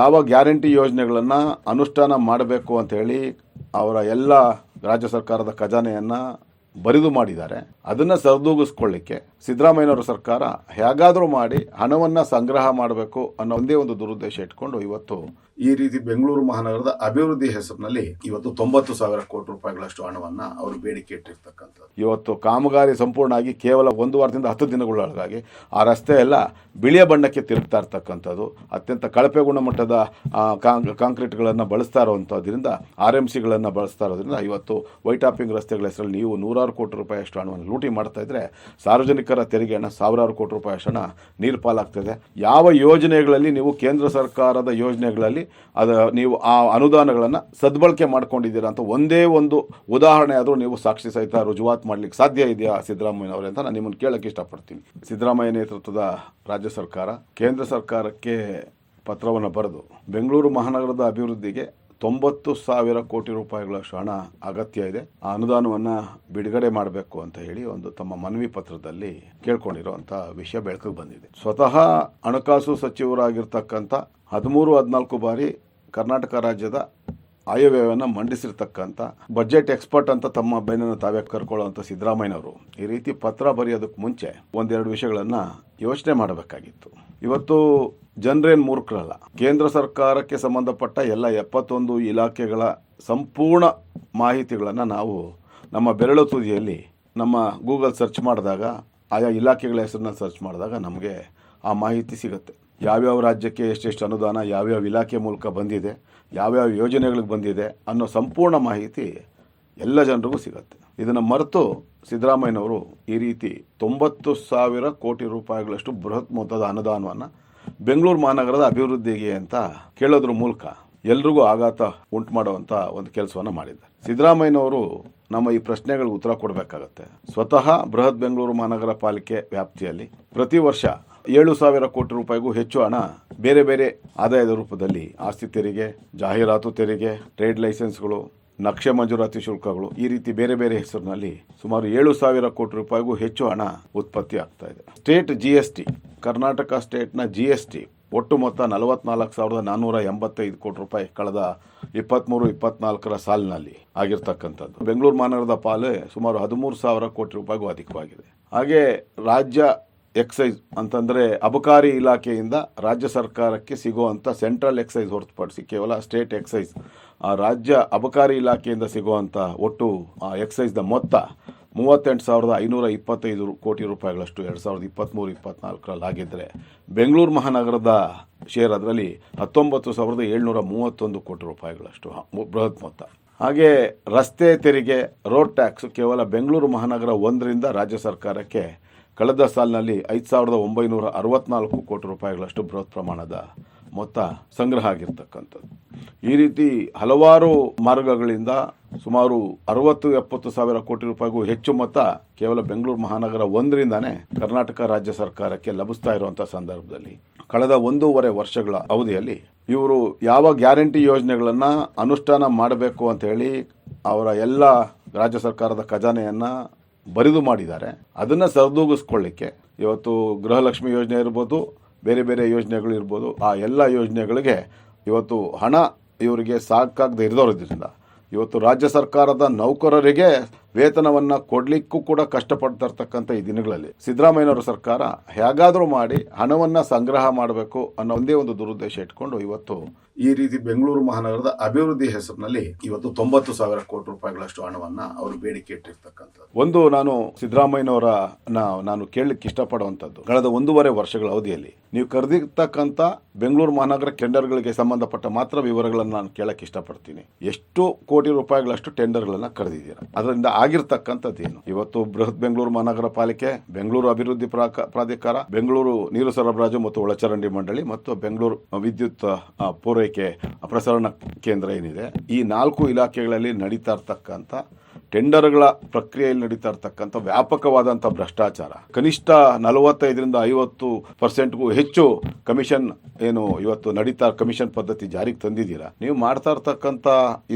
ಯಾವ ಗ್ಯಾರಂಟಿ ಯೋಜನೆಗಳನ್ನು ಅನುಷ್ಠಾನ ಮಾಡಬೇಕು ಅಂತ ಹೇಳಿ ಅವರ ಎಲ್ಲ ರಾಜ್ಯ ಸರ್ಕಾರದ ಖಜಾನೆಯನ್ನು ಬರಿದು ಮಾಡಿದ್ದಾರೆ. ಅದನ್ನು ಸರಿದೂಗಿಸ್ಕೊಳ್ಳಿಕ್ಕೆ ಸಿದ್ದರಾಮಯ್ಯನವರ ಸರ್ಕಾರ ಹೇಗಾದರೂ ಮಾಡಿ ಹಣವನ್ನು ಸಂಗ್ರಹ ಮಾಡಬೇಕು ಅನ್ನೋ ಒಂದೇ ಒಂದು ದುರುದ್ದೇಶ ಇಟ್ಕೊಂಡು ಇವತ್ತು ಈ ರೀತಿ ಬೆಂಗಳೂರು ಮಹಾನಗರದ ಅಭಿವೃದ್ಧಿ ಹೆಸರಿನಲ್ಲಿ ಇವತ್ತು ತೊಂಬತ್ತು ಸಾವಿರ ಕೋಟಿ ರೂಪಾಯಿಗಳಷ್ಟು ಹಣವನ್ನು ಅವರು ಬೇಡಿಕೆ ಇಟ್ಟಿರ್ತಕ್ಕಂಥದ್ದು. ಇವತ್ತು ಕಾಮಗಾರಿ ಸಂಪೂರ್ಣವಾಗಿ ಕೇವಲ ಒಂದು ವಾರದಿಂದ ಹತ್ತು ದಿನಗಳೊಳಗಾಗಿ ಆ ರಸ್ತೆ ಎಲ್ಲ ಬಿಳಿಯ ಬಣ್ಣಕ್ಕೆ ತಿರುಗ್ತಾ ಇರ್ತಕ್ಕಂಥದ್ದು. ಅತ್ಯಂತ ಕಳಪೆ ಗುಣಮಟ್ಟದ ಕಾಂಕ್ರೀಟ್ಗಳನ್ನು ಬಳಸ್ತಾ ಇರುವಂಥದ್ರಿಂದ ಆರ್ ಎಂ ಸಿಗಳನ್ನು ಬಳಸ್ತಾ ಇರೋದ್ರಿಂದ ಇವತ್ತು ವೈಟ್ ಟಾಪಿಂಗ್ ರಸ್ತೆಗಳ ಹೆಸರಲ್ಲಿ ನೀವು ನೂರಾರು ಕೋಟಿ ರೂಪಾಯಿಯಷ್ಟು ಹಣವನ್ನು ಲೂಟಿ ಮಾಡ್ತಾ ಇದ್ರೆ ಸಾರ್ವಜನಿಕರ ತೆರಿಗೆ ಸಾವಿರಾರು ಕೋಟಿ ರೂಪಾಯಿ ಹಣ ನೀರು ಪಾಲಾಗ್ತದೆ. ಯಾವ ಯೋಜನೆಗಳಲ್ಲಿ ನೀವು ಕೇಂದ್ರ ಸರ್ಕಾರದ ಯೋಜನೆಗಳಲ್ಲಿ ಅದು ನೀವು ಆ ಅನುದಾನಗಳನ್ನು ಸದ್ಬಳಕೆ ಮಾಡ್ಕೊಂಡಿದ್ದೀರಾ ಅಂತ ಒಂದೇ ಒಂದು ಉದಾಹರಣೆ ಆದರೂ ನೀವು ಸಾಕ್ಷಿ ಸಹಿತ ರುಜುವಾತ್ ಮಾಡ್ಲಿಕ್ಕೆ ಸಾಧ್ಯ ಇದೆಯಾ ಸಿದ್ದರಾಮಯ್ಯನವರೇ ಅಂತ ನಾನು ನಿಮ್ಮನ್ನು ಕೇಳೋಕ್ಕೆ ಇಷ್ಟಪಡ್ತೀನಿ. ಸಿದ್ದರಾಮಯ್ಯ ನೇತೃತ್ವದ ರಾಜ್ಯ ಸರ್ಕಾರ ಕೇಂದ್ರ ಸರ್ಕಾರಕ್ಕೆ ಪತ್ರವನ್ನು ಬರೆದು ಬೆಂಗಳೂರು ಮಹಾನಗರದ ಅಭಿವೃದ್ಧಿಗೆ ತೊಂಬತ್ತು ಸಾವಿರ ಕೋಟಿ ರೂಪಾಯಿಗಳಷ್ಟು ಹಣ ಅಗತ್ಯ ಇದೆ. ಆ ಅನುದಾನವನ್ನು ಬಿಡುಗಡೆ ಮಾಡಬೇಕು ಅಂತ ಹೇಳಿ ಒಂದು ತಮ್ಮ ಮನವಿ ಪತ್ರದಲ್ಲಿ ಕೇಳ್ಕೊಂಡಿರುವಂಥ ವಿಷಯ ಬೆಳಕಿಗೆ ಬಂದಿದೆ. ಸ್ವತಃ ಹಣಕಾಸು ಸಚಿವರಾಗಿರ್ತಕ್ಕಂಥ ಹದಿಮೂರು, ಹದಿನಾಲ್ಕು ಬಾರಿ ಕರ್ನಾಟಕ ರಾಜ್ಯದ ಆಯವ್ಯಯವನ್ನು ಮಂಡಿಸಿರ್ತಕ್ಕಂಥ ಬಜೆಟ್ ಎಕ್ಸ್ಪರ್ಟ್ ಅಂತ ತಮ್ಮ ಬೆನ್ನನ್ನು ತಾವೇ ಕರ್ಕೊಳ್ಳುವಂಥ ಸಿದ್ದರಾಮಯ್ಯನವರು ಈ ರೀತಿ ಪತ್ರ ಬರೆಯೋದಕ್ಕೆ ಮುಂಚೆ ಒಂದೆರಡು ವಿಷಯಗಳನ್ನು ಯೋಚನೆ ಮಾಡಬೇಕಾಗಿತ್ತು. ಇವತ್ತು ಜನರೇನು ಮೂರ್ಖರಲ್ಲ. ಕೇಂದ್ರ ಸರ್ಕಾರಕ್ಕೆ ಸಂಬಂಧಪಟ್ಟ ಎಲ್ಲ ಎಪ್ಪತ್ತೊಂದು ಇಲಾಖೆಗಳ ಸಂಪೂರ್ಣ ಮಾಹಿತಿಗಳನ್ನು ನಾವು ನಮ್ಮ ಬೆರಳು ತುದಿಯಲ್ಲಿ ನಮ್ಮ ಗೂಗಲ್ ಸರ್ಚ್ ಮಾಡಿದಾಗ, ಆಯಾ ಇಲಾಖೆಗಳ ಹೆಸರನ್ನ ಸರ್ಚ್ ಮಾಡಿದಾಗ ನಮಗೆ ಆ ಮಾಹಿತಿ ಸಿಗುತ್ತೆ. ಯಾವ್ಯಾವ ರಾಜ್ಯಕ್ಕೆ ಎಷ್ಟೆಷ್ಟು ಅನುದಾನ, ಯಾವ್ಯಾವ ಇಲಾಖೆ ಮೂಲಕ ಬಂದಿದೆ, ಯಾವ್ಯಾವ ಯೋಜನೆಗಳಿಗೆ ಬಂದಿದೆ ಅನ್ನೋ ಸಂಪೂರ್ಣ ಮಾಹಿತಿ ಎಲ್ಲ ಜನರಿಗೂ ಸಿಗುತ್ತೆ. ಇದನ್ನು ಮರೆತು ಸಿದ್ದರಾಮಯ್ಯನವರು ಈ ರೀತಿ ತೊಂಬತ್ತು ಸಾವಿರ ಕೋಟಿ ರೂಪಾಯಿಗಳಷ್ಟು ಬೃಹತ್ ಮೊತ್ತದ ಅನುದಾನವನ್ನು ಬೆಂಗಳೂರು ಮಹಾನಗರದ ಅಭಿವೃದ್ಧಿಗೆ ಅಂತ ಕೇಳೋದ್ರ ಮೂಲಕ ಎಲ್ರಿಗೂ ಆಘಾತ ಉಂಟು ಮಾಡುವಂಥ ಒಂದು ಕೆಲಸವನ್ನು ಮಾಡಿದ್ದಾರೆ. ಸಿದ್ದರಾಮಯ್ಯನವರು ನಮ್ಮ ಈ ಪ್ರಶ್ನೆಗಳಿಗೆ ಉತ್ತರ ಕೊಡಬೇಕಾಗತ್ತೆ. ಸ್ವತಃ ಬೃಹತ್ ಬೆಂಗಳೂರು ಮಹಾನಗರ ಪಾಲಿಕೆ ವ್ಯಾಪ್ತಿಯಲ್ಲಿ ಪ್ರತಿ ವರ್ಷ ಏಳು ಸಾವಿರ ಕೋಟಿ ರೂಪಾಯಿಗೂ ಹೆಚ್ಚು ಹಣ ಬೇರೆ ಬೇರೆ ಆದಾಯದ ರೂಪದಲ್ಲಿ ಆಸ್ತಿ ತೆರಿಗೆ, ಜಾಹೀರಾತು ತೆರಿಗೆ, ಟ್ರೇಡ್ ಲೈಸೆನ್ಸ್ಗಳು ನಕ್ಷೆ ಮಂಜೂರಾತಿ ಶುಲ್ಕಗಳು ಈ ರೀತಿ ಬೇರೆ ಬೇರೆ ಹೆಸರಿನಲ್ಲಿ ಸುಮಾರು ಏಳು ಸಾವಿರ ಕೋಟಿ ರೂಪಾಯಿಗೂ ಹೆಚ್ಚು ಹಣ ಉತ್ಪತ್ತಿ ಆಗ್ತಾ ಇದೆ. State G S T Karnataka ಸ್ಟೇಟ್ನ G S ಒಟ್ಟು ಮೊತ್ತ ನಲವತ್ನಾಲ್ಕು ಸಾವಿರದ ನಾನ್ನೂರ ಎಂಬತ್ತೈದು ಕೋಟಿ ರೂಪಾಯಿ ಕಳೆದ ಇಪ್ಪತ್ತ್ಮೂರು ಇಪ್ಪತ್ನಾಲ್ಕರ ಸಾಲಿನಲ್ಲಿ ಆಗಿರ್ತಕ್ಕಂಥದ್ದು. ಬೆಂಗಳೂರು ಮಹಾನಗರದ ಪಾಲೆ ಸುಮಾರು ಹದಿಮೂರು ಸಾವಿರ ಕೋಟಿ ರೂಪಾಯಿಗೂ ಅಧಿಕವಾಗಿದೆ. ಹಾಗೆ ರಾಜ್ಯ ಎಕ್ಸೈಸ್ ಅಂತಂದರೆ ಅಬಕಾರಿ ಇಲಾಖೆಯಿಂದ ರಾಜ್ಯ ಸರ್ಕಾರಕ್ಕೆ ಸಿಗುವಂಥ ಸೆಂಟ್ರಲ್ ಎಕ್ಸೈಸ್ ಹೊರತುಪಡಿಸಿ ಕೇವಲ ಸ್ಟೇಟ್ ಎಕ್ಸೈಸ್ ಆ ರಾಜ್ಯ ಅಬಕಾರಿ ಇಲಾಖೆಯಿಂದ ಸಿಗುವಂಥ ಒಟ್ಟು ಆ ಎಕ್ಸೈಸ್ದ ಮೊತ್ತ ಮೂವತ್ತೆಂಟು ಸಾವಿರದ ಐನೂರ ಇಪ್ಪತ್ತೈದು ಕೋಟಿ ರೂಪಾಯಿಗಳಷ್ಟು, ಎರಡು ಸಾವಿರದ ಇಪ್ಪತ್ತ್ಮೂರು ಇಪ್ಪತ್ನಾಲ್ಕರಲ್ಲಿ ಆಗಿದ್ದರೆ ಬೆಂಗಳೂರು ಮಹಾನಗರದ ಶೇರ್ ಅದರಲ್ಲಿ ಹತ್ತೊಂಬತ್ತು ಸಾವಿರದ ಏಳ್ನೂರ ಮೂವತ್ತೊಂದು ಕೋಟಿ ರೂಪಾಯಿಗಳಷ್ಟು ಬೃಹತ್ ಮೊತ್ತ. ಹಾಗೆ ರಸ್ತೆ ತೆರಿಗೆ ರೋಡ್ ಟ್ಯಾಕ್ಸ್ ಕೇವಲ ಬೆಂಗಳೂರು ಮಹಾನಗರ ಒಂದರಿಂದ ರಾಜ್ಯ ಸರ್ಕಾರಕ್ಕೆ ಕಳೆದ ಸಾಲಿನಲ್ಲಿ ಐದು ಸಾವಿರದ ಒಂಬೈನೂರ ಅರವತ್ನಾಲ್ಕು ಕೋಟಿ ರೂಪಾಯಿಗಳಷ್ಟು ಬೃಹತ್ ಪ್ರಮಾಣದ ಮೊತ್ತ ಸಂಗ್ರಹ ಆಗಿರ್ತಕ್ಕಂಥದ್ದು. ಈ ರೀತಿ ಹಲವಾರು ಮಾರ್ಗಗಳಿಂದ ಸುಮಾರು ಅರವತ್ತು, ಎಪ್ಪತ್ತು ಸಾವಿರ ಕೋಟಿ ರೂಪಾಯಿಗೂ ಹೆಚ್ಚು ಮೊತ್ತ ಕೇವಲ ಬೆಂಗಳೂರು ಮಹಾನಗರ ಒಂದರಿಂದಾನೇ ಕರ್ನಾಟಕ ರಾಜ್ಯ ಸರ್ಕಾರಕ್ಕೆ ಲಭಿಸ್ತಾ ಇರುವಂಥ ಸಂದರ್ಭದಲ್ಲಿ. ಕಳೆದ ಒಂದೂವರೆ ವರ್ಷಗಳ ಅವಧಿಯಲ್ಲಿ ಇವರು ಯಾವ ಗ್ಯಾರಂಟಿ ಯೋಜನೆಗಳನ್ನು ಅನುಷ್ಠಾನ ಮಾಡಬೇಕು ಅಂತ ಹೇಳಿ ಅವರ ಎಲ್ಲ ರಾಜ್ಯ ಸರ್ಕಾರದ ಖಜಾನೆಯನ್ನು ಬರಿದು ಮಾಡಿದ್ದಾರೆ. ಅದನ್ನು ಸರಿದೂಗಿಸ್ಕೊಳ್ಳಿಕ್ಕೆ ಇವತ್ತು ಗೃಹಲಕ್ಷ್ಮಿ ಯೋಜನೆ ಇರ್ಬೋದು ಬೇರೆ ಬೇರೆ ಯೋಜನೆಗಳು ಇರ್ಬೋದು. ಆ ಎಲ್ಲ ಯೋಜನೆಗಳಿಗೆ ಇವತ್ತು ಹಣ ಇವರಿಗೆ ಸಾಕಾಗದೆ ಇರೋದ್ರಿಂದ, ಇವತ್ತು ರಾಜ್ಯ ಸರ್ಕಾರದ ನೌಕರರಿಗೆ ವೇತನವನ್ನು ಕೊಡಲಿಕ್ಕೂ ಕೂಡ ಕಷ್ಟಪಡ್ತಾ ಇರ್ತಕ್ಕಂಥ ಈ ದಿನಗಳಲ್ಲಿ ಸಿದ್ದರಾಮಯ್ಯನವರ ಸರ್ಕಾರ ಹೇಗಾದರೂ ಮಾಡಿ ಹಣವನ್ನು ಸಂಗ್ರಹ ಮಾಡಬೇಕು ಅನ್ನೋ ಒಂದೇ ಒಂದು ದುರುದ್ದೇಶ ಇಟ್ಕೊಂಡು ಇವತ್ತು ಈ ರೀತಿ ಬೆಂಗಳೂರು ಮಹಾನಗರದ ಅಭಿವೃದ್ಧಿ ಹೆಸರಿನಲ್ಲಿ ಇವತ್ತು ತೊಂಬತ್ತು ಸಾವಿರ ಕೋಟಿ ರೂಪಾಯಿಗಳಷ್ಟು ಹಣವನ್ನ ಅವರು ಬೇಡಿಕೆ ಇಟ್ಟಿರ್ತಕ್ಕಂಥದ್ದು. ಒಂದು ನಾನು ಸಿದ್ದರಾಮಯ್ಯನವರ ನಾನು ಕೇಳಲಿಕ್ಕೆ ಇಷ್ಟಪಡುವಂಥದ್ದು. ಕಳೆದ ಒಂದೂವರೆ ವರ್ಷಗಳ ಅವಧಿಯಲ್ಲಿ ನೀವು ಕರೆದಿರ್ತಕ್ಕಂಥ ಬೆಂಗಳೂರು ಮಹಾನಗರ ಟೆಂಡರ್ಗಳಿಗೆ ಸಂಬಂಧಪಟ್ಟ ಮಾತ್ರ ವಿವರಗಳನ್ನು ನಾನು ಕೇಳಕ್ಕೆ ಇಷ್ಟಪಡ್ತೀನಿ. ಎಷ್ಟು ಕೋಟಿ ರೂಪಾಯಿಗಳಷ್ಟು ಟೆಂಡರ್ಗಳನ್ನು ಕರೆದಿದ್ದೀರಾ? ಅದರಿಂದ ಆಗಿರ್ತಕ್ಕಂಥದ್ದು ಏನು ಇವತ್ತು ಬೃಹತ್ ಬೆಂಗಳೂರು ಮಹಾನಗರ ಪಾಲಿಕೆ, ಬೆಂಗಳೂರು ಅಭಿವೃದ್ಧಿ ಪ್ರಾಧಿಕಾರ, ಬೆಂಗಳೂರು ನೀರು ಸರಬರಾಜು ಮತ್ತು ಒಳಚರಂಡಿ ಮಂಡಳಿ ಮತ್ತು ಬೆಂಗಳೂರು ವಿದ್ಯುತ್ ಪೂರೈಕೆ ಪ್ರಸರಣ ಕೇಂದ್ರ ಏನಿದೆ, ಈ ನಾಲ್ಕು ಇಲಾಖೆಗಳಲ್ಲಿ ನಡೀತಾ ಇರ್ತಕ್ಕಂಥ ಟೆಂಡರ್ಗಳ ಪ್ರಕ್ರಿಯೆಯಲ್ಲಿ ನಡೀತಾ ಇರತಕ್ಕಂಥ ವ್ಯಾಪಕವಾದಂಥ ಭ್ರಷ್ಟಾಚಾರ, ಕನಿಷ್ಠ ನಲವತ್ತೈದರಿಂದ ಐವತ್ತು ಪರ್ಸೆಂಟ್ಗೂ ಹೆಚ್ಚು ಕಮಿಷನ್ ಏನು ಇವತ್ತು ನಡೀತಾ, ಕಮಿಷನ್ ಪದ್ಧತಿ ಜಾರಿಗೆ ತಂದಿದ್ದೀರಾ? ನೀವು ಮಾಡ್ತಾ ಇರ್ತಕ್ಕಂಥ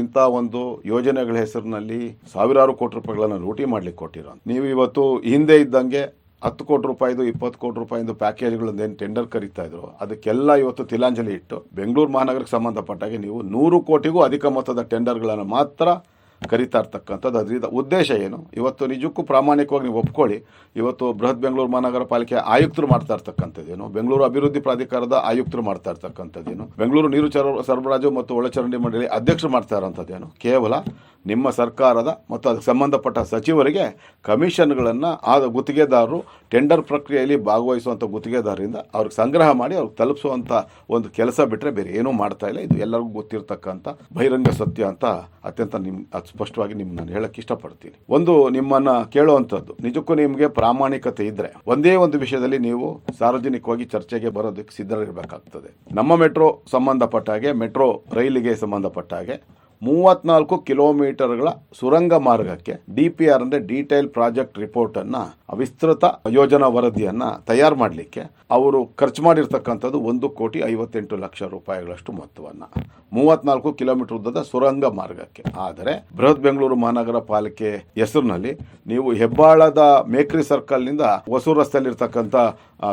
ಇಂಥ ಒಂದು ಯೋಜನೆಗಳ ಹೆಸರಿನಲ್ಲಿ ಸಾವಿರಾರು ಕೋಟಿ ರೂಪಾಯಿಗಳನ್ನು ಲೂಟಿ ಮಾಡ್ಲಿಕ್ಕೆ ಕೊಟ್ಟಿರೋ ನೀವು ಇವತ್ತು ಹಿಂದೆ ಇದ್ದಂಗೆ ಹತ್ತು ಕೋಟಿ ರೂಪಾಯಿದು, ಇಪ್ಪತ್ತು ಕೋಟಿ ರೂಪಾಯಿದು ಪ್ಯಾಕೇಜ್ಗಳನ್ನ ಏನು ಟೆಂಡರ್ ಕರೀತಾ ಇದ್ರು, ಅದಕ್ಕೆಲ್ಲ ಇವತ್ತು ತಿಲಾಂಜಲಿ ಇಟ್ಟು ಬೆಂಗಳೂರು ಮಹಾನಗರಕ್ಕೆ ಸಂಬಂಧಪಟ್ಟಾಗೆ ನೀವು ನೂರು ಕೋಟಿಗೂ ಅಧಿಕ ಮೊತ್ತದ ಟೆಂಡರ್ಗಳನ್ನು ಮಾತ್ರ ಕರೀತಾ ಇರ್ತಕ್ಕಂಥದ್ದು. ಅದರಿಂದ ಉದ್ದೇಶ ಏನು? ಇವತ್ತು ನಿಜಕ್ಕೂ ಪ್ರಾಮಾಣಿಕವಾಗಿ ನೀವು ಒಪ್ಕೊಳ್ಳಿ. ಇವತ್ತು ಬೃಹತ್ ಬೆಂಗಳೂರು ಮಹಾನಗರ ಪಾಲಿಕೆ ಆಯುಕ್ತರು ಮಾಡ್ತಾ ಇರ್ತಕ್ಕಂಥದ್ದೇನು ಬೆಂಗಳೂರು ಅಭಿವೃದ್ಧಿ ಪ್ರಾಧಿಕಾರದ ಆಯುಕ್ತರು ಮಾಡ್ತಾ ಇರ್ತಕ್ಕಂಥದ್ದೇನು ಬೆಂಗಳೂರು ನೀರು ಸರಬರಾಜು ಮತ್ತು ಒಳಚರಂಡಿ ಮಂಡಳಿ ಅಧ್ಯಕ್ಷರು ಮಾಡ್ತಾ ಇರೋಂಥದ್ದೇನು ಕೇವಲ ನಿಮ್ಮ ಸರ್ಕಾರದ ಮತ್ತು ಅದಕ್ಕೆ ಸಂಬಂಧಪಟ್ಟ ಸಚಿವರಿಗೆ ಕಮಿಷನ್ಗಳನ್ನು ಆ ಗುತ್ತಿಗೆದಾರರು ಟೆಂಡರ್ ಪ್ರಕ್ರಿಯೆಯಲ್ಲಿ ಭಾಗವಹಿಸುವಂಥ ಗುತ್ತಿಗೆದಾರರಿಂದ ಅವ್ರಿಗೆ ಸಂಗ್ರಹ ಮಾಡಿ ಅವ್ರಿಗೆ ತಲುಪಿಸುವಂಥ ಒಂದು ಕೆಲಸ ಬಿಟ್ಟರೆ ಬೇರೆ ಏನೂ ಮಾಡ್ತಾ ಇಲ್ಲ. ಇದು ಎಲ್ಲರಿಗೂ ಗೊತ್ತಿರತಕ್ಕಂಥ ಬಹಿರಂಗ ಸತ್ಯ ಅಂತ ಅತ್ಯಂತ ನಿಮ್ಮ ಸ್ಪಷ್ಟವಾಗಿ ನಿಮ್ಗೆ ನಾನು ಹೇಳಕ್ಕೆ ಇಷ್ಟಪಡ್ತೀನಿ. ಒಂದು ನಿಮ್ಮನ್ನ ಕೇಳುವಂಥದ್ದು. ನಿಜಕ್ಕೂ ನಿಮಗೆ ಪ್ರಾಮಾಣಿಕತೆ ಇದ್ರೆ ಒಂದೇ ಒಂದು ವಿಷಯದಲ್ಲಿ ನೀವು ಸಾರ್ವಜನಿಕವಾಗಿ ಚರ್ಚೆಗೆ ಬರೋದಕ್ಕೆ ಸಿದ್ಧರಿರಬೇಕಾಗ್ತದೆ. ನಮ್ಮ ಮೆಟ್ರೋ ಸಂಬಂಧಪಟ್ಟ ಹಾಗೆ, ಮೆಟ್ರೋ ರೈಲಿಗೆ ಸಂಬಂಧಪಟ್ಟ ಹಾಗೆ ಮೂವತ್ನಾಲ್ಕು ಕಿಲೋಮೀಟರ್ಗಳ ಸುರಂಗ ಮಾರ್ಗಕ್ಕೆ ಡಿ ಪಿ ಆರ್ ಅಂದರೆ ಡೀಟೇಲ್ ಪ್ರಾಜೆಕ್ಟ್ ರಿಪೋರ್ಟನ್ನು ವಿಸ್ತೃತ ಯೋಜನಾ ವರದಿಯನ್ನು ತಯಾರು ಮಾಡಲಿಕ್ಕೆ ಅವರು ಖರ್ಚು ಮಾಡಿರ್ತಕ್ಕಂಥದ್ದು ಒಂದು ಕೋಟಿ ಐವತ್ತೆಂಟು ಲಕ್ಷ ರೂಪಾಯಿಗಳಷ್ಟು ಮೊತ್ತವನ್ನು. ಮೂವತ್ನಾಲ್ಕು ಕಿಲೋಮೀಟರ್ ಉದ್ದದ ಸುರಂಗ ಮಾರ್ಗಕ್ಕೆ. ಆದರೆ ಬೃಹತ್ ಬೆಂಗಳೂರು ಮಹಾನಗರ ಪಾಲಿಕೆ ಹೆಸರಿನಲ್ಲಿ ನೀವು ಹೆಬ್ಬಾಳದ ಮೇಕ್ರಿ ಸರ್ಕಲ್ನಿಂದ ಹೊಸೂರು ರಸ್ತೆಯಲ್ಲಿರ್ತಕ್ಕಂಥ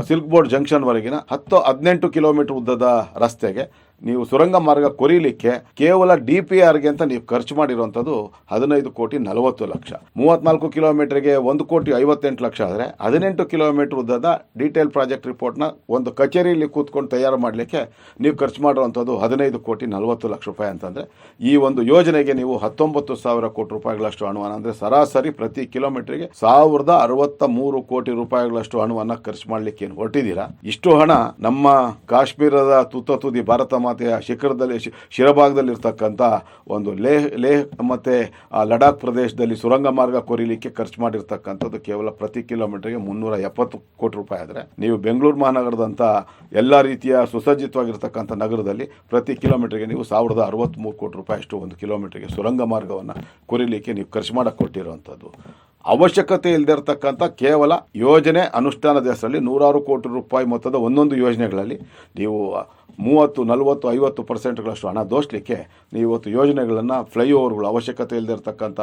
ಸಿಲ್ಕ್ ಬೋರ್ಡ್ ಜಂಕ್ಷನ್ವರೆಗಿನ ಹತ್ತು ಹದಿನೆಂಟು ಕಿಲೋಮೀಟರ್ ಉದ್ದದ ರಸ್ತೆಗೆ ನೀವು ಸುರಂಗ ಮಾರ್ಗ ಕೊರೀಲಿಕ್ಕೆ ಕೇವಲ ಡಿ ಪಿ ಆರ್ಗೆ ಅಂತ ನೀವು ಖರ್ಚು ಮಾಡಿರುವಂಥದ್ದು ಹದಿನೈದು ಕೋಟಿ ನಲವತ್ತು ಲಕ್ಷ. ಮೂವತ್ನಾಲ್ಕು ಕಿಲೋಮೀಟರ್ಗೆ ಒಂದು ಕೋಟಿ ಐವತ್ತೆಂಟು ಲಕ್ಷ ಆದರೆ ಹದಿನೆಂಟು ಕಿಲೋಮೀಟರ್ ಉದ್ದದ ಡಿಟೇಲ್ ಪ್ರಾಜೆಕ್ಟ್ ರಿಪೋರ್ಟ್ನ ಒಂದು ಕಚೇರಿಯಲ್ಲಿ ಕೂತ್ಕೊಂಡು ತಯಾರು ಮಾಡಲಿಕ್ಕೆ ನೀವು ಖರ್ಚು ಮಾಡಿರುವಂಥದ್ದು ಹದಿನೈದು ಕೋಟಿ ನಲವತ್ತು ಲಕ್ಷ ರೂಪಾಯಿ ಅಂತಂದರೆ ಈ ಒಂದು ಯೋಜನೆಗೆ ನೀವು ಹತ್ತೊಂಬತ್ತು ಸಾವಿರ ಕೋಟಿ ರೂಪಾಯಿಗಳಷ್ಟು ಹಣವನ್ನು ಅಂದರೆ ಸರಾಸರಿ ಪ್ರತಿ ಕಿಲೋಮೀಟರ್ಗೆ ಸಾವಿರದ ಅರವತ್ತ ಮೂರು ಕೋಟಿ ರೂಪಾಯಿಗಳಷ್ಟು ಹಣವನ್ನು ಖರ್ಚು ಮಾಡಲಿಕ್ಕೆ ಏನು ಹೊರಟಿದ್ದೀರಾ? ಇಷ್ಟು ಹಣ ನಮ್ಮ ಕಾಶ್ಮೀರದ ತುತ್ತ ತುದಿ ಭಾರತ ಮಾತೆಯ ಶಿಖರದಲ್ಲಿ ಶಿರಭಾಗದಲ್ಲಿರ್ತಕ್ಕಂಥ ಒಂದು ಲೇಹ್ ಲೇಹ್ ಮತ್ತು ಲಡಾಖ್ ಪ್ರದೇಶದಲ್ಲಿ ಸುರಂಗ ಮಾರ್ಗ ಕೊರಿಲಿಕ್ಕೆ ಖರ್ಚು ಮಾಡಿರ್ತಕ್ಕಂಥದ್ದು ಕೇವಲ ಪ್ರತಿ ಕಿಲೋಮೀಟರ್ಗೆ ಮುನ್ನೂರ ಎಪ್ಪತ್ತು ಕೋಟಿ ರೂಪಾಯಿ ಆದರೆ, ನೀವು ಬೆಂಗಳೂರು ಮಹಾನಗರದಂಥ ಎಲ್ಲ ರೀತಿಯ ಸುಸಜ್ಜಿತವಾಗಿರ್ತಕ್ಕಂಥ ನಗರದಲ್ಲಿ ಪ್ರತಿ ಕಿಲೋಮೀಟರ್ಗೆ ನೀವು ಸಾವಿರದ ಅರವತ್ತ್ಮೂರು ಕೋಟಿ ರೂಪಾಯಿ ಅಷ್ಟು ಒಂದು ಕಿಲೋಮೀಟರ್ಗೆ ಸುರಂಗ ಮಾರ್ಗವನ್ನು ಕೊರಿಲಿಕ್ಕೆ ನೀವು ಖರ್ಚು ಮಾಡಕ್ಕೆ ಕೊಟ್ಟಿರುವಂಥದ್ದು ಅವಶ್ಯಕತೆ ಇಲ್ಲದೆ ಇರತಕ್ಕಂಥ ಕೇವಲ ಯೋಜನೆ ಅನುಷ್ಠಾನದ ಹೆಸರಲ್ಲಿ ನೂರಾರು ಕೋಟಿ ರೂಪಾಯಿ ಮೊತ್ತದ ಒಂದೊಂದು ಯೋಜನೆಗಳಲ್ಲಿ ನೀವು ಮೂವತ್ತು, ನಲವತ್ತು, ಐವತ್ತು ಪರ್ಸೆಂಟ್ಗಳಷ್ಟು ಹಣ ದೋಷಲಿಕ್ಕೆ ನೀವು ಇವತ್ತು ಯೋಜನೆಗಳನ್ನು ಫ್ಲೈಓವರ್ಗಳು ಅವಶ್ಯಕತೆ ಇಲ್ಲದೆ ಇರತಕ್ಕಂಥ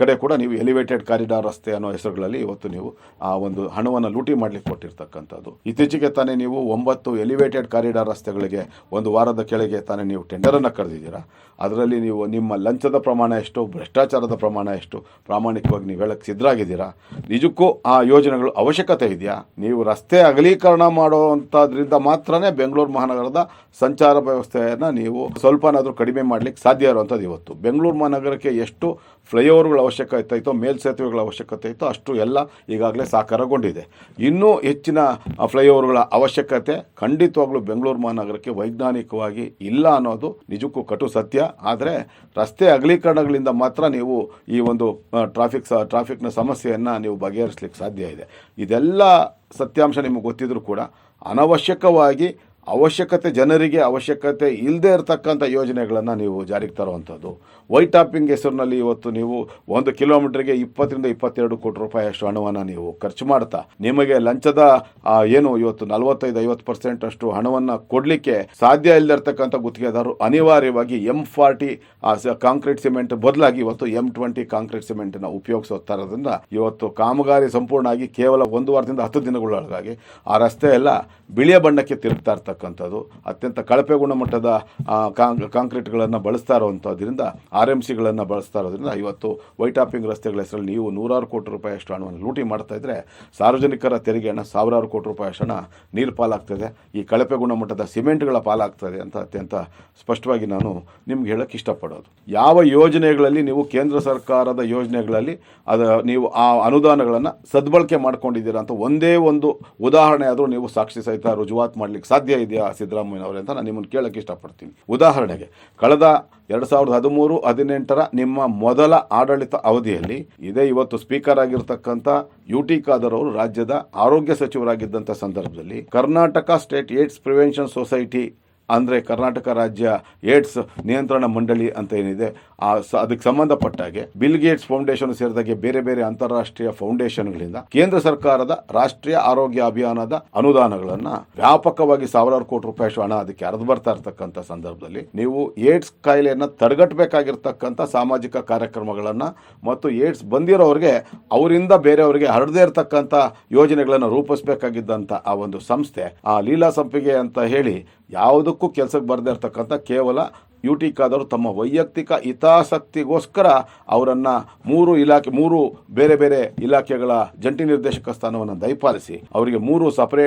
ಕಡೆ ಕೂಡ ನೀವು ಎಲಿವೇಟೆಡ್ ಕಾರಿಡಾರ್ ರಸ್ತೆ ಅನ್ನೋ ಹೆಸರುಗಳಲ್ಲಿ ಇವತ್ತು ನೀವು ಆ ಒಂದು ಹಣವನ್ನು ಲೂಟಿ ಮಾಡಲಿಕ್ಕೆ ಕೊಟ್ಟಿರ್ತಕ್ಕಂಥದ್ದು. ಇತ್ತೀಚೆಗೆ ತಾನೇ ನೀವು ಒಂಬತ್ತು ಎಲಿವೇಟೆಡ್ ಕಾರಿಡಾರ್ ರಸ್ತೆಗಳಿಗೆ ಒಂದು ವಾರದ ಕೆಳಗೆ ತಾನೇ ನೀವು ಟೆಂಡರನ್ನು ಕರೆದಿದ್ದೀರಾ ಅದರಲ್ಲಿ ನೀವು ನಿಮ್ಮ ಲಂಚದ ಪ್ರಮಾಣ ಎಷ್ಟು, ಭ್ರಷ್ಟಾಚಾರದ ಪ್ರಮಾಣ ಎಷ್ಟು, ಪ್ರಾಮಾಣಿಕವಾಗಿ ನೀವು ಹೇಳಕ್ಕೆ ಸಿದ್ಧರಾಗಿದ್ದೀರಾ. ನಿಜಕ್ಕೂ ಆ ಯೋಜನೆಗಳು ಅವಶ್ಯಕತೆ ಇದೆಯಾ? ನೀವು ರಸ್ತೆ ಅಗಲೀಕರಣ ಮಾಡುವಂಥದ್ರಿಂದ ಮಾತ್ರನೇ ಬೆಂಗಳೂರು ಮಹಾನಗರದ ಸಂಚಾರ ವ್ಯವಸ್ಥೆಯನ್ನು ನೀವು ಸ್ವಲ್ಪನಾದರೂ ಕಡಿಮೆ ಮಾಡಲಿಕ್ಕೆ ಸಾಧ್ಯ ಇರುವಂಥದ್ದು ಇವತ್ತು. ಬೆಂಗಳೂರು ಮಹಾನಗರಕ್ಕೆ ಎಷ್ಟು ಫ್ಲೈಓವರ್ಗಳ ಅವಶ್ಯಕತೆ ಇತ್ತೋ ಮೇಲ್ಸೇತುವೆಗಳ ಅವಶ್ಯಕತೆ ಇತ್ತೋ, ಅಷ್ಟು ಎಲ್ಲ ಈಗಾಗಲೇ ಸಾಕಾರಗೊಂಡಿದೆ. ಇನ್ನೂ ಹೆಚ್ಚಿನ ಫ್ಲೈಓವರ್ಗಳ ಅವಶ್ಯಕತೆ ಖಂಡಿತವಾಗ್ಲೂ ಬೆಂಗಳೂರು ಮಹಾನಗರಕ್ಕೆ ವೈಜ್ಞಾನಿಕವಾಗಿ ಇಲ್ಲ ಅನ್ನೋದು ನಿಜಕ್ಕೂ ಕಟು ಸತ್ಯ. ಆದರೆ ರಸ್ತೆ ಅಗಲೀಕರಣಗಳಿಂದ ಮಾತ್ರ ನೀವು ಈ ಒಂದು ಟ್ರಾಫಿಕ್ ಸ, ಟ್ರಾಫಿಕ್ನ ಸಮಸ್ಯೆಯನ್ನು ನೀವು ಬಗೆಹರಿಸ್ಲಿಕ್ಕೆ ಸಾಧ್ಯ ಇದೆ. ಇದೆಲ್ಲ ಸತ್ಯಾಂಶ ನಿಮಗೆ ಗೊತ್ತಿದ್ರೂ ಕೂಡ ಅನವಶ್ಯಕವಾಗಿ ಅವಶ್ಯಕತೆ ಜನರಿಗೆ ಅವಶ್ಯಕತೆ ಇಲ್ಲದೆ ಇರತಕ್ಕಂಥ ಯೋಜನೆಗಳನ್ನು ನೀವು ಜಾರಿಗೆ ತರುವಂಥದ್ದು. ವೈಟ್ ಟಾಪಿಂಗ್ ಹೆಸರಿನಲ್ಲಿ ಇವತ್ತು ನೀವು ಒಂದು ಕಿಲೋಮೀಟರ್ಗೆ ಇಪ್ಪತ್ತರಿಂದ ಇಪ್ಪತ್ತೆರಡು ಕೋಟಿ ರೂಪಾಯಿ ಅಷ್ಟು ಹಣವನ್ನು ನೀವು ಖರ್ಚು ಮಾಡ್ತಾ, ನಿಮಗೆ ಲಂಚದ ಏನು ಇವತ್ತು ನಲವತ್ತೈದು, ಐವತ್ತು ಪರ್ಸೆಂಟ್ ಅಷ್ಟು ಹಣವನ್ನು ಕೊಡಲಿಕ್ಕೆ ಸಾಧ್ಯ ಇಲ್ಲದೆ ಇರತಕ್ಕಂಥ ಗುತ್ತಿಗೆದಾರರು ಅನಿವಾರ್ಯವಾಗಿ ಎಂ ಫಾರ್ಟಿ ಕಾಂಕ್ರೀಟ್ ಸಿಮೆಂಟ್ ಬದಲಾಗಿ ಇವತ್ತು ಎಂ ಟ್ವೆಂಟಿ ಕಾಂಕ್ರೀಟ್ ಸಿಮೆಂಟನ್ನು ಉಪಯೋಗಿಸೋ ಥರದಿಂದ ಇವತ್ತು ಕಾಮಗಾರಿ ಸಂಪೂರ್ಣ ಆಗಿ ಕೇವಲ ಒಂದು ವಾರದಿಂದ ಹತ್ತು ದಿನಗಳೊಳಗಾಗಿ ಆ ರಸ್ತೆ ಎಲ್ಲ ಬಿಳಿಯ ಬಣ್ಣಕ್ಕೆ ತಿರುಗ್ತಾ ಇರ್ತಕ್ಕಂಥದ್ದು ಅತ್ಯಂತ ಕಳಪೆ ಗುಣಮಟ್ಟದ ಕಾಂಕ್ರೀಟ್ಗಳನ್ನು ಬಳಸ್ತಾ ಇರುವಂಥದ್ರಿಂದ ಆರ್ ಎಂ ಸಿಗಳನ್ನು ಬಳಸ್ತಾ ಇರೋದ್ರಿಂದ ಇವತ್ತು ವೈಟ್ ಟಾಪಿಂಗ್ ರಸ್ತೆಗಳ ಹೆಸರಲ್ಲಿ ನೀವು ನೂರಾರು ಕೋಟಿ ರೂಪಾಯಿ ಅಷ್ಟು ಹಣವನ್ನು ಲೂಟಿ ಮಾಡ್ತಾ ಇದ್ದರೆ ಸಾರ್ವಜನಿಕರ ತೆರಿಗೆ ಹಣ ಸಾವಿರಾರು ಕೋಟಿ ರೂಪಾಯಿ ಹಣ ನೀರು ಪಾಲಾಗ್ತದೆ. ಈ ಕಳಪೆ ಗುಣಮಟ್ಟದ ಸಿಮೆಂಟ್ಗಳ ಪಾಲಾಗ್ತದೆ ಅಂತ ಅತ್ಯಂತ ಸ್ಪಷ್ಟವಾಗಿ ನಾನು ನಿಮ್ಗೆ ಹೇಳಕ್ಕೆ ಇಷ್ಟಪಡೋದು. ಯಾವ ಯೋಜನೆಗಳಲ್ಲಿ ನೀವು ಕೇಂದ್ರ ಸರ್ಕಾರದ ಯೋಜನೆಗಳಲ್ಲಿ ಅದು, ನೀವು ಆ ಅನುದಾನಗಳನ್ನು ಸದ್ಬಳಕೆ ಮಾಡ್ಕೊಂಡಿದ್ದೀರಾ ಅಂತ ಒಂದೇ ಒಂದು ಉದಾಹರಣೆ ಆದರೂ ನೀವು ಸಾಕ್ಷಿ ಸಹಿತ ರುಜುವಾತ್ ಮಾಡಲಿಕ್ಕೆ ಸಾಧ್ಯ ಇದೆಯಾ ಸಿದ್ದರಾಮಯ್ಯನವರೇ ಅಂತ ನಾನು ನಿಮ್ಮನ್ನು ಕೇಳಕ್ಕೆ ಇಷ್ಟಪಡ್ತೀನಿ. ಉದಾಹರಣೆಗೆ, ಕಳೆದ ಎರಡು ಸಾವಿರದ ಹದಿಮೂರು, ಹದಿನೆಂಟರ ನಿಮ್ಮ ಮೊದಲ ಆಡಳಿತ ಅವಧಿಯಲ್ಲಿ ಇದೇ ಇವತ್ತು ಸ್ಪೀಕರ್ ಆಗಿರತಕ್ಕಂಥ ಯು ಟಿ ಖಾದರ್ ಅವರು ರಾಜ್ಯದ ಆರೋಗ್ಯ ಸಚಿವರಾಗಿದ್ದಂಥ ಸಂದರ್ಭದಲ್ಲಿ Karnataka state AIDS prevention society ಅಂದರೆ ಕರ್ನಾಟಕ ರಾಜ್ಯ ಏಡ್ಸ್ ನಿಯಂತ್ರಣ ಮಂಡಳಿ ಅಂತ ಏನಿದೆ ಅದಕ್ಕೆ ಸಂಬಂಧಪಟ್ಟಾಗೆ ಬಿಲ್ ಗೇಟ್ಸ್ ಫೌಂಡೇಶನ್ ಸೇರಿದಾಗೆ ಬೇರೆ ಬೇರೆ ಅಂತಾರಾಷ್ಟ್ರೀಯ ಫೌಂಡೇಶನ್ಗಳಿಂದ ಕೇಂದ್ರ ಸರ್ಕಾರದ ರಾಷ್ಟ್ರೀಯ ಆರೋಗ್ಯ ಅಭಿಯಾನದ ಅನುದಾನಗಳನ್ನು ವ್ಯಾಪಕವಾಗಿ ಸಾವಿರಾರು ಕೋಟಿ ರೂಪಾಯಿ ಹಣ ಅದಕ್ಕೆ ಹರಿದು ಬರ್ತಾ ಇರತಕ್ಕಂಥ ಸಂದರ್ಭದಲ್ಲಿ ನೀವು ಏಡ್ಸ್ ಕಾಯಿಲೆಯನ್ನು ತಡೆಗಟ್ಟಬೇಕಾಗಿರ್ತಕ್ಕಂಥ ಸಾಮಾಜಿಕ ಕಾರ್ಯಕ್ರಮಗಳನ್ನು ಮತ್ತು ಏಡ್ಸ್ ಬಂದಿರೋರಿಗೆ ಅವರಿಂದ ಬೇರೆಯವರಿಗೆ ಹರಡದೇ ಇರತಕ್ಕಂಥ ಯೋಜನೆಗಳನ್ನು ರೂಪಿಸಬೇಕಾಗಿದ್ದಂಥ ಆ ಒಂದು ಸಂಸ್ಥೆ, ಆ ಲೀಲಾ ಸಂಪಿಗೆ ಅಂತ ಹೇಳಿ ಯಾವುದಕ್ಕೂ ಕೆಲಸಕ್ಕೆ ಬರದೇ ಇರತಕ್ಕಂಥ ಕೇವಲ ಯು ಟಿ ಖಾದರ್ ತಮ್ಮ ವೈಯಕ್ತಿಕ ಹಿತಾಸಕ್ತಿಗೋಸ್ಕರ ಅವರನ್ನು ಮೂರು ಇಲಾಖೆ, ಮೂರು ಬೇರೆ ಬೇರೆ ಇಲಾಖೆಗಳ ಜಂಟಿ ನಿರ್ದೇಶಕ ಸ್ಥಾನವನ್ನು ದಯಪಾಲಿಸಿ, ಅವರಿಗೆ ಮೂರು ಸಪರೇ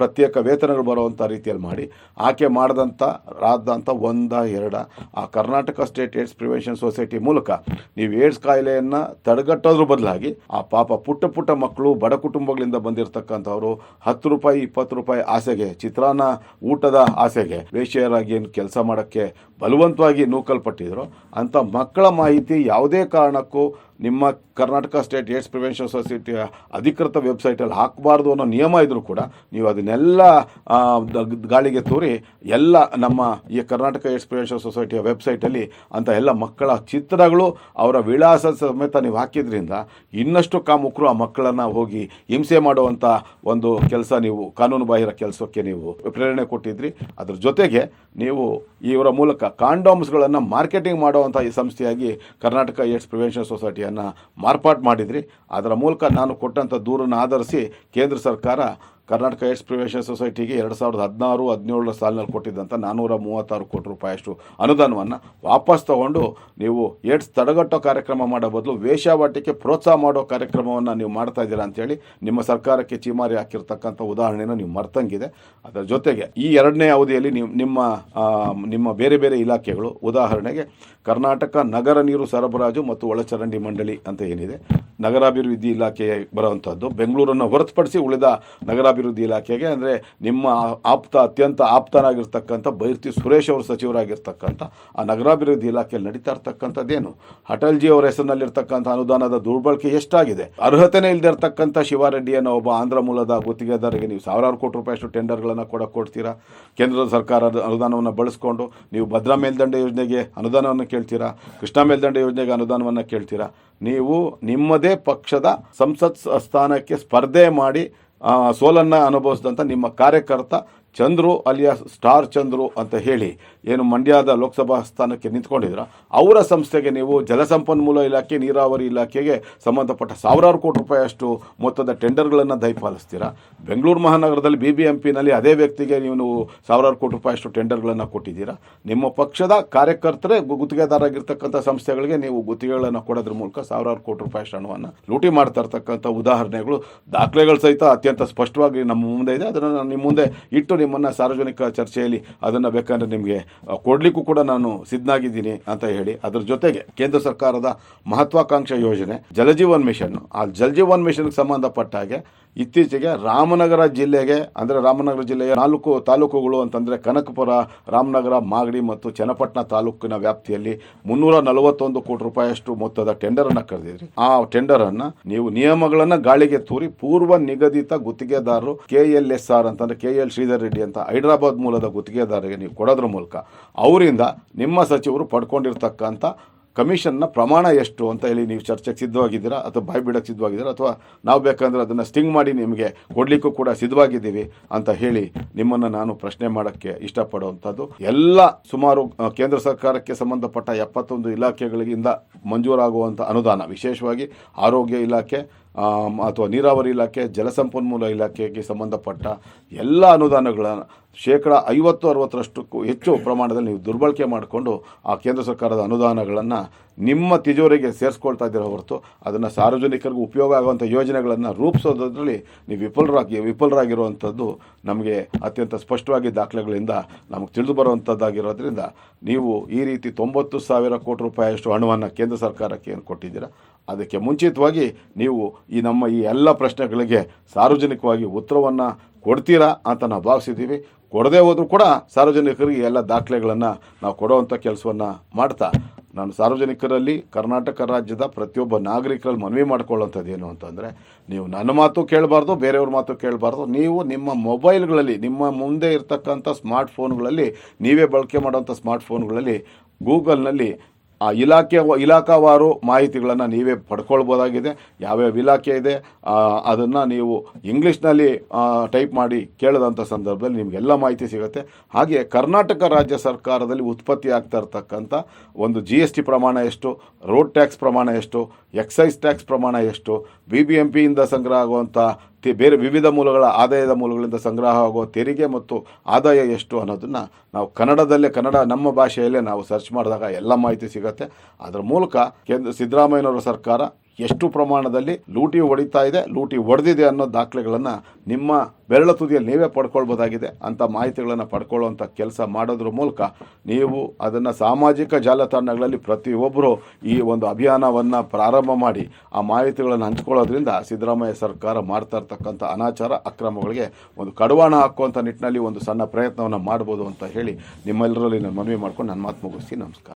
ಪ್ರತ್ಯೇಕ ವೇತನಗಳು ಬರುವಂಥ ರೀತಿಯಲ್ಲಿ ಮಾಡಿ, ಆಕೆ ಮಾಡಿದಂಥ ರಾದಂಥ ಒಂದ, ಎರಡ, ಆ Karnataka state AIDS prevention society ಮೂಲಕ ನೀವು ಏಡ್ಸ್ ಕಾಯಿಲೆಯನ್ನು ತಡೆಗಟ್ಟೋದ್ರ ಬದಲಾಗಿ, ಆ ಪಾಪ ಪುಟ್ಟ ಪುಟ್ಟ ಮಕ್ಕಳು, ಬಡ ಕುಟುಂಬಗಳಿಂದ ಬಂದಿರತಕ್ಕಂಥವ್ರು ಹತ್ತು ರೂಪಾಯಿ, ಇಪ್ಪತ್ತು ರೂಪಾಯಿ ಆಸೆಗೆ, ಚಿತ್ರಾನ್ನ ಊಟದ ಆಸೆಗೆ ವೇಶ್ಯರಾಗಿ ಏನು ಕೆಲಸ ಮಾಡೋಕ್ಕೆ ಬಲವಂತವಾಗಿ ನೂಕಲ್ಪಟ್ಟಿದ್ರು. ಅಂಥ ಮಕ್ಕಳ ಮಾಹಿತಿ ಯಾವುದೇ ಕಾರಣಕ್ಕೂ ನಿಮ್ಮ Karnataka state AIDS prevention society ಅಧಿಕೃತ ವೆಬ್ಸೈಟಲ್ಲಿ ಹಾಕಬಾರ್ದು ಅನ್ನೋ ನಿಯಮ ಇದ್ದರೂ ಕೂಡ ನೀವು ಅದನ್ನೆಲ್ಲ ಗಾಳಿಗೆ ತೋರಿ ಎಲ್ಲ ನಮ್ಮ ಈ ಕರ್ನಾಟಕ ಏಡ್ಸ್ ಪ್ರಿವೆನ್ಷನ್ ಸೊಸೈಟಿಯ ವೆಬ್ಸೈಟಲ್ಲಿ ಅಂತ ಎಲ್ಲ ಮಕ್ಕಳ ಚಿತ್ರಗಳು ಅವರ ವಿಳಾಸ ಸಮೇತ ನೀವು ಹಾಕಿದ್ರಿಂದ ಇನ್ನಷ್ಟು ಕಾಮುಕರು ಆ ಮಕ್ಕಳನ್ನು ಹೋಗಿ ಹಿಂಸೆ ಮಾಡುವಂಥ ಒಂದು ಕೆಲಸ ನೀವು, ಕಾನೂನು ಬಾಹಿರ ಕೆಲಸಕ್ಕೆ ನೀವು ಪ್ರೇರಣೆ ಕೊಟ್ಟಿದ್ರಿ. ಅದ್ರ ಜೊತೆಗೆ ನೀವು ಇವರ ಮೂಲಕ ಕಾಂಡೋಮ್ಸ್ಗಳನ್ನು ಮಾರ್ಕೆಟಿಂಗ್ ಮಾಡುವಂಥ ಈ ಸಂಸ್ಥೆಯಾಗಿ ಕರ್ನಾಟಕ ಏಡ್ಸ್ ಪ್ರಿವೆನ್ಷನ್ ಸೊಸೈಟಿಯನ್ನು ಮಾರ್ಪಾಟು ಮಾಡಿದ್ರಿ. ಅದರ ಮೂಲಕ ನಾನು ಕೊಟ್ಟಂಥ ದೂರನ್ನು ಆಧರಿಸಿ ಕೇಂದ್ರ ಸರ್ಕಾರ ಕರ್ನಾಟಕ ಏಡ್ಸ್ ಪ್ರಿವೆನ್ಷನ್ ಸೊಸೈಟಿಗೆ ಎರಡು ಸಾವಿರದ ಹದಿನಾರು, ಹದಿನೇಳರ ಸಾಲಿನಲ್ಲಿ ಕೊಟ್ಟಿದ್ದಂಥ ನಾನ್ನೂರ ಮೂವತ್ತಾರು ಕೋಟಿ ರೂಪಾಯಿಯಷ್ಟು ಅನುದಾನವನ್ನು ವಾಪಸ್ ತಗೊಂಡು ನೀವು ಏಡ್ಸ್ ತಡೆಗಟ್ಟೋ ಕಾರ್ಯಕ್ರಮ ಮಾಡೋ ಬದಲು ವೇಷಾವಾಟಿಕೆ ಪ್ರೋತ್ಸಾಹ ಮಾಡೋ ಕಾರ್ಯಕ್ರಮವನ್ನು ನೀವು ಮಾಡ್ತಾ ಇದ್ದೀರಾ ಅಂತೇಳಿ ನಿಮ್ಮ ಸರ್ಕಾರಕ್ಕೆ ಚೀಮಾರಿ ಹಾಕಿರ್ತಕ್ಕಂಥ ಉದಾಹರಣೆನ ನೀವು ಮರ್ತಂಗಿದೆ. ಅದರ ಜೊತೆಗೆ ಈ ಎರಡನೇ ಅವಧಿಯಲ್ಲಿ ನಿಮ್ಮ ನಿಮ್ಮ ಬೇರೆ ಬೇರೆ ಇಲಾಖೆಗಳು ಉದಾಹರಣೆಗೆ ಕರ್ನಾಟಕ ನಗರ ನೀರು ಸರಬರಾಜು ಮತ್ತು ಒಳಚರಂಡಿ ಮಂಡಳಿ ಅಂತ ಏನಿದೆ, ನಗರಾಭಿವೃದ್ಧಿ ಇಲಾಖೆ ಬರುವಂಥದ್ದು ಬೆಂಗಳೂರನ್ನು ಹೊರತುಪಡಿಸಿ ಉಳಿದ ನಗರಾಭಿವೃದ್ಧಿ ಇಲಾಖೆಗೆ, ಅಂದರೆ ನಿಮ್ಮ ಆಪ್ತ, ಅತ್ಯಂತ ಆಪ್ತನಾಗಿರ್ತಕ್ಕಂಥ ಬೈರ್ತಿ ಸುರೇಶ್ ಅವರು ಸಚಿವರಾಗಿರ್ತಕ್ಕಂಥ, ಆ ನಗರಾಭಿವೃದ್ಧಿ ಇಲಾಖೆಯಲ್ಲಿ ನಡೀತಾ ಇರ್ತಕ್ಕಂಥದ್ದೇನು? ಅಟಲ್ಜಿ ಅವರ ಹೆಸರಿನಲ್ಲಿರ್ತಕ್ಕಂಥ ಅನುದಾನದ ದುರ್ಬಳಕೆ ಎಷ್ಟಾಗಿದೆ? ಅರ್ಹತೆನೇ ಇಲ್ಲದೆ ಇರತಕ್ಕಂಥ ಶಿವಾರೆಡ್ಡಿ ಅನ್ನೋ ಒಬ್ಬ ಆಂಧ್ರ ಮೂಲದ ಗುತ್ತಿಗೆದಾರರಿಗೆ ನೀವು ಸಾವಿರಾರು ಕೋಟಿ ರೂಪಾಯಿಷ್ಟು ಟೆಂಡರ್ಗಳನ್ನು ಕೂಡ ಕೊಡ್ತೀರಾ? ಕೇಂದ್ರ ಸರ್ಕಾರದ ಅನುದಾನವನ್ನು ಬಳಸ್ಕೊಂಡು ನೀವು ಭದ್ರಾ ಮೇಲ್ದಂಡೆ ಯೋಜನೆಗೆ ಅನುದಾನವನ್ನು ಕೇಳ್ತೀರಾ? ಕೃಷ್ಣ ಮೇಲ್ದಂಡೆ ಯೋಜನೆಗೆ ಅನುದಾನವನ್ನು ಕೇಳ್ತೀರಾ? ನೀವು ನಿಮ್ಮದೇ ಪಕ್ಷದ ಸಂಸತ್ ಸ್ಥಾನಕ್ಕೆ ಸ್ಪರ್ಧೆ ಮಾಡಿ ಸೋಲನ್ನು ಅನುಭವಿಸಿದಂಥ ನಿಮ್ಮ ಕಾರ್ಯಕರ್ತ ಚಂದ್ರು ಅಲಿಯಾ ಸ್ಟಾರ್ ಚಂದ್ರು ಅಂತ ಹೇಳಿ ಏನು ಮಂಡ್ಯದ ಲೋಕಸಭಾ ಸ್ಥಾನಕ್ಕೆ ನಿಂತ್ಕೊಂಡಿದ್ರ. ಅವರ ಸಂಸ್ಥೆಗೆ ನೀವು ಜಲಸಂಪನ್ಮೂಲ ಇಲಾಖೆ, ನೀರಾವರಿ ಇಲಾಖೆಗೆ ಸಂಬಂಧಪಟ್ಟ ಸಾವಿರಾರು ಕೋಟಿ ರೂಪಾಯಿಯಷ್ಟು ಮೊತ್ತದ ಟೆಂಡರ್ಗಳನ್ನು ದಯಪಾಲಿಸ್ತೀರಾ ಬೆಂಗಳೂರು ಮಹಾನಗರದಲ್ಲಿ ಬಿ ಬಿ ಎಂ ಪಿನಲ್ಲಿ ಅದೇ ವ್ಯಕ್ತಿಗೆ ನೀವು ಸಾವಿರಾರು ಕೋಟಿ ರೂಪಾಯಿಯಷ್ಟು ಟೆಂಡರ್ಗಳನ್ನು ಕೊಟ್ಟಿದ್ದೀರಾ? ನಿಮ್ಮ ಪಕ್ಷದ ಕಾರ್ಯಕರ್ತರೇ ಗುತ್ತಿಗೆದಾರಾಗಿರ್ತಕ್ಕಂಥ ಸಂಸ್ಥೆಗಳಿಗೆ ನೀವು ಗುತ್ತಿಗೆಗಳನ್ನು ಕೊಡೋದ್ರ ಮೂಲಕ ಸಾವಿರಾರು ಕೋಟಿ ರೂಪಾಯಿಯಷ್ಟು ಹಣವನ್ನು ಲೂಟಿ ಮಾಡ್ತಾ ಇರ್ತಕ್ಕಂಥ ಉದಾಹರಣೆಗಳು. ದಾಖಲೆಗಳು ಸಹಿತ ಅತ್ಯಂತ ಸ್ಪಷ್ಟವಾಗಿ ನಮ್ಮ ಮುಂದೆ ಇದೆ. ಅದನ್ನು ನಿಮ್ಮ ಮುಂದೆ ಇಟ್ಟು ನಿಮ್ಮನ್ನು ಸಾರ್ವಜನಿಕ ಚರ್ಚೆಯಲ್ಲಿ ಅದನ್ನು ಬೇಕಾದ್ರೆ ನಿಮಗೆ ಕೊಡಲಿಕ್ಕೂ ಕೂಡ ನಾನು ಸಿದ್ಧನಾಗಿದ್ದೀನಿ ಅಂತ ಹೇಳಿ ಅದರ ಜೊತೆಗೆ ಕೇಂದ್ರ ಸರ್ಕಾರದ ಮಹತ್ವಾಕಾಂಕ್ಷೆ ಯೋಜನೆ ಜಲಜೀವನ್ ಮಿಷನ್. ಆ ಜಲಜೀವನ್ ಮಿಷನ್ಗೆ ಸಂಬಂಧಪಟ್ಟ ಹಾಗೆ ಇತ್ತೀಚೆಗೆ ರಾಮನಗರ ಜಿಲ್ಲೆಗೆ, ಅಂದರೆ ರಾಮನಗರ ಜಿಲ್ಲೆಯ ನಾಲ್ಕು ತಾಲೂಕುಗಳು ಅಂತಂದರೆ ಕನಕಪುರ, ರಾಮನಗರ, ಮಾಗಡಿ ಮತ್ತು ಚನ್ನಪಟ್ಟಣ ತಾಲೂಕಿನ ವ್ಯಾಪ್ತಿಯಲ್ಲಿ ಮುನ್ನೂರ ನಲವತ್ತೊಂದು ಕೋಟಿ ರೂಪಾಯಿಯಷ್ಟು ಮೊತ್ತದ ಟೆಂಡರನ್ನು ಕರೆದಿದ್ರಿ. ಆ ಟೆಂಡರನ್ನು ನೀವು ನಿಯಮಗಳನ್ನು ಗಾಳಿಗೆ ತೂರಿ ಪೂರ್ವ ನಿಗದಿತ ಗುತ್ತಿಗೆದಾರರು ಕೆ ಎಲ್ ಎಸ್ ಆರ್ ಅಂತಂದರೆ ಕೆ ಎಲ್ ಶ್ರೀಧರ್ ರೆಡ್ಡಿ ಅಂತ ಹೈದರಾಬಾದ್ ಮೂಲದ ಗುತ್ತಿಗೆದಾರರಿಗೆ ನೀವು ಕೊಡೋದ್ರ ಮೂಲಕ ಅವರಿಂದ ನಿಮ್ಮ ಸಚಿವರು ಪಡ್ಕೊಂಡಿರ್ತಕ್ಕಂಥ ಕಮಿಷನ್ನ ಪ್ರಮಾಣ ಎಷ್ಟು ಅಂತ ಹೇಳಿ ನೀವು ಚರ್ಚೆಗೆ ಸಿದ್ಧವಾಗಿದ್ದೀರಾ ಅಥವಾ ಬಾಯಿ ಬಿಡಕ್ಕೆ ಸಿದ್ಧವಾಗಿದ್ದೀರಾ ಅಥವಾ ನಾವು ಬೇಕಂದ್ರೆ ಅದನ್ನು ಸ್ಟಿಂಗ್ ಮಾಡಿ ನಿಮಗೆ ಕೊಡಲಿಕ್ಕೂ ಕೂಡ ಸಿದ್ಧವಾಗಿದ್ದೀವಿ ಅಂತ ಹೇಳಿ ನಿಮ್ಮನ್ನು ನಾನು ಪ್ರಶ್ನೆ ಮಾಡೋಕ್ಕೆ ಇಷ್ಟಪಡುವಂಥದ್ದು. ಎಲ್ಲ ಸುಮಾರು ಕೇಂದ್ರ ಸರ್ಕಾರಕ್ಕೆ ಸಂಬಂಧಪಟ್ಟ ಎಪ್ಪತ್ತೊಂದು ಇಲಾಖೆಗಳಿಂದ ಮಂಜೂರಾಗುವಂಥ ಅನುದಾನ, ವಿಶೇಷವಾಗಿ ಆರೋಗ್ಯ ಇಲಾಖೆ ಅಥವಾ ನೀರಾವರಿ ಇಲಾಖೆ, ಜಲಸಂಪನ್ಮೂಲ ಇಲಾಖೆಗೆ ಸಂಬಂಧಪಟ್ಟ ಎಲ್ಲ ಅನುದಾನಗಳನ್ನು ಶೇಕಡ ಐವತ್ತು, ಅರವತ್ತರಷ್ಟಕ್ಕೂ ಹೆಚ್ಚು ಪ್ರಮಾಣದಲ್ಲಿ ನೀವು ದುರ್ಬಳಕೆ ಮಾಡಿಕೊಂಡು ಆ ಕೇಂದ್ರ ಸರ್ಕಾರದ ಅನುದಾನಗಳನ್ನು ನಿಮ್ಮ ತಿಜೋರಿಗೆ ಸೇರಿಸ್ಕೊಳ್ತಾ ಇದ್ದೀರ ಹೊರತು ಅದನ್ನು ಸಾರ್ವಜನಿಕರಿಗೂ ಉಪಯೋಗ ಆಗುವಂಥ ಯೋಜನೆಗಳನ್ನು ರೂಪಿಸೋದ್ರಲ್ಲಿ ನೀವು ವಿಫಲರಾಗಿ ವಿಫಲರಾಗಿರುವಂಥದ್ದು ನಮಗೆ ಅತ್ಯಂತ ಸ್ಪಷ್ಟವಾಗಿ ದಾಖಲೆಗಳಿಂದ ನಮಗೆ ತಿಳಿದು ಬರುವಂಥದ್ದಾಗಿರೋದ್ರಿಂದ ನೀವು ಈ ರೀತಿ ತೊಂಬತ್ತು ಸಾವಿರ ಕೋಟಿ ರೂಪಾಯಿಯಷ್ಟು ಹಣವನ್ನು ಕೇಂದ್ರ ಸರ್ಕಾರಕ್ಕೆ ಏನು ಕೊಟ್ಟಿದ್ದೀರಾ? ಅದಕ್ಕೆ ಮುಂಚಿತವಾಗಿ ನೀವು ಈ ನಮ್ಮ ಈ ಎಲ್ಲ ಪ್ರಶ್ನೆಗಳಿಗೆ ಸಾರ್ವಜನಿಕವಾಗಿ ಉತ್ತರವನ್ನು ಕೊಡ್ತೀರಾ ಅಂತ ನಾವು ಭಾವಿಸಿದ್ದೀವಿ. ಕೊಡದೇ ಹೋದರೂ ಕೂಡ ಸಾರ್ವಜನಿಕರಿಗೆ ಎಲ್ಲ ದಾಖಲೆಗಳನ್ನು ನಾವು ಕೊಡುವಂಥ ಕೆಲಸವನ್ನು ಮಾಡ್ತಾ, ನಾನು ಸಾರ್ವಜನಿಕರಲ್ಲಿ ಕರ್ನಾಟಕ ರಾಜ್ಯದ ಪ್ರತಿಯೊಬ್ಬ ನಾಗರಿಕರಲ್ಲಿ ಮನವಿ ಮಾಡ್ಕೊಳ್ಳೋಂಥದ್ದು ಏನು ಅಂತಂದರೆ ನೀವು ನನ್ನ ಮಾತು ಕೇಳಬಾರ್ದು, ಬೇರೆಯವ್ರ ಮಾತು ಕೇಳಬಾರ್ದು. ನೀವು ನಿಮ್ಮ ಮೊಬೈಲ್ಗಳಲ್ಲಿ, ನಿಮ್ಮ ಮುಂದೆ ಇರತಕ್ಕಂಥ ಸ್ಮಾರ್ಟ್ ಫೋನ್ಗಳಲ್ಲಿ ನೀವೇ ಬಳಕೆ ಮಾಡೋಂಥ ಸ್ಮಾರ್ಟ್ ಫೋನ್ಗಳಲ್ಲಿ ಗೂಗಲ್ನಲ್ಲಿ ಆ ಇಲಾಖೆ ಇಲಾಖಾವಾರು ಮಾಹಿತಿಗಳನ್ನು ನೀವೇ ಪಡ್ಕೊಳ್ಬೋದಾಗಿದೆ. ಯಾವ್ಯಾವ ಇಲಾಖೆ ಇದೆ ಅದನ್ನು ನೀವು ಇಂಗ್ಲೀಷ್ನಲ್ಲಿ ಟೈಪ್ ಮಾಡಿ ಕೇಳಿದಂಥ ಸಂದರ್ಭದಲ್ಲಿ ನಿಮಗೆಲ್ಲ ಮಾಹಿತಿ ಸಿಗುತ್ತೆ. ಹಾಗೆ ಕರ್ನಾಟಕ ರಾಜ್ಯ ಸರ್ಕಾರದಲ್ಲಿ ಉತ್ಪತ್ತಿ ಆಗ್ತಾ ಇರ್ತಕ್ಕಂಥ ಒಂದು ಜಿ ಎಸ್ ಟಿ ಪ್ರಮಾಣ ಎಷ್ಟು ರೋಡ್ ಟ್ಯಾಕ್ಸ್ ಪ್ರಮಾಣ ಎಷ್ಟು ಎಕ್ಸೈಸ್ ಟ್ಯಾಕ್ಸ್ ಪ್ರಮಾಣ ಎಷ್ಟು ಬಿ ಬಿ ಎಂ ಪಿಯಿಂದ ಸಂಗ್ರಹ ಆಗುವಂಥ ಬೇರೆ ವಿವಿಧ ಮೂಲಗಳ ಆದಾಯದ ಮೂಲಗಳಿಂದ ಸಂಗ್ರಹ ಆಗುವ ತೆರಿಗೆ ಮತ್ತು ಆದಾಯ ಎಷ್ಟು ಅನ್ನೋದನ್ನು ನಾವು ಕನ್ನಡದಲ್ಲೇ, ಕನ್ನಡ ನಮ್ಮ ಭಾಷೆಯಲ್ಲೇ ನಾವು ಸರ್ಚ್ ಮಾಡಿದಾಗ ಎಲ್ಲ ಮಾಹಿತಿ ಸಿಗುತ್ತೆ. ಅದರ ಮೂಲಕ ಕೇಂದ್ರ ಸಿದ್ದರಾಮಯ್ಯನವರ ಸರ್ಕಾರ ಎಷ್ಟು ಪ್ರಮಾಣದಲ್ಲಿ ಲೂಟಿ ಹೊಡಿತಾ ಇದೆ, ಲೂಟಿ ಹೊಡೆದಿದೆ ಅನ್ನೋ ದಾಖಲೆಗಳನ್ನು ನಿಮ್ಮ ಬೆರಳ ತುದಿಯಲ್ಲಿ ನೀವೇ ಪಡ್ಕೊಳ್ಬೋದಾಗಿದೆ ಅಂಥ ಮಾಹಿತಿಗಳನ್ನು ಪಡ್ಕೊಳ್ಳುವಂಥ ಕೆಲಸ ಮಾಡೋದ್ರ ಮೂಲಕ ನೀವು ಅದನ್ನು ಸಾಮಾಜಿಕ ಜಾಲತಾಣಗಳಲ್ಲಿ ಪ್ರತಿಯೊಬ್ಬರು ಈ ಒಂದು ಅಭಿಯಾನವನ್ನು ಪ್ರಾರಂಭ ಮಾಡಿ ಆ ಮಾಹಿತಿಗಳನ್ನು ಹಂಚ್ಕೊಳ್ಳೋದ್ರಿಂದ ಸಿದ್ದರಾಮಯ್ಯ ಸರ್ಕಾರ ಮಾಡ್ತಾ ಇರ್ತಕ್ಕಂಥ ಅನಾಚಾರ, ಅಕ್ರಮಗಳಿಗೆ ಒಂದು ಕಡಿವಾಣ ಹಾಕುವಂಥ ನಿಟ್ಟಿನಲ್ಲಿ ಒಂದು ಸಣ್ಣ ಪ್ರಯತ್ನವನ್ನು ಮಾಡ್ಬೋದು ಅಂತ ಹೇಳಿ ನಿಮ್ಮೆಲ್ಲರಲ್ಲಿ ನಾನು ಮನವಿ ಮಾಡ್ಕೊಂಡು ನನ್ನ ಮಾತು ಮುಗಿಸ್ತೀನಿ. ನಮಸ್ಕಾರ.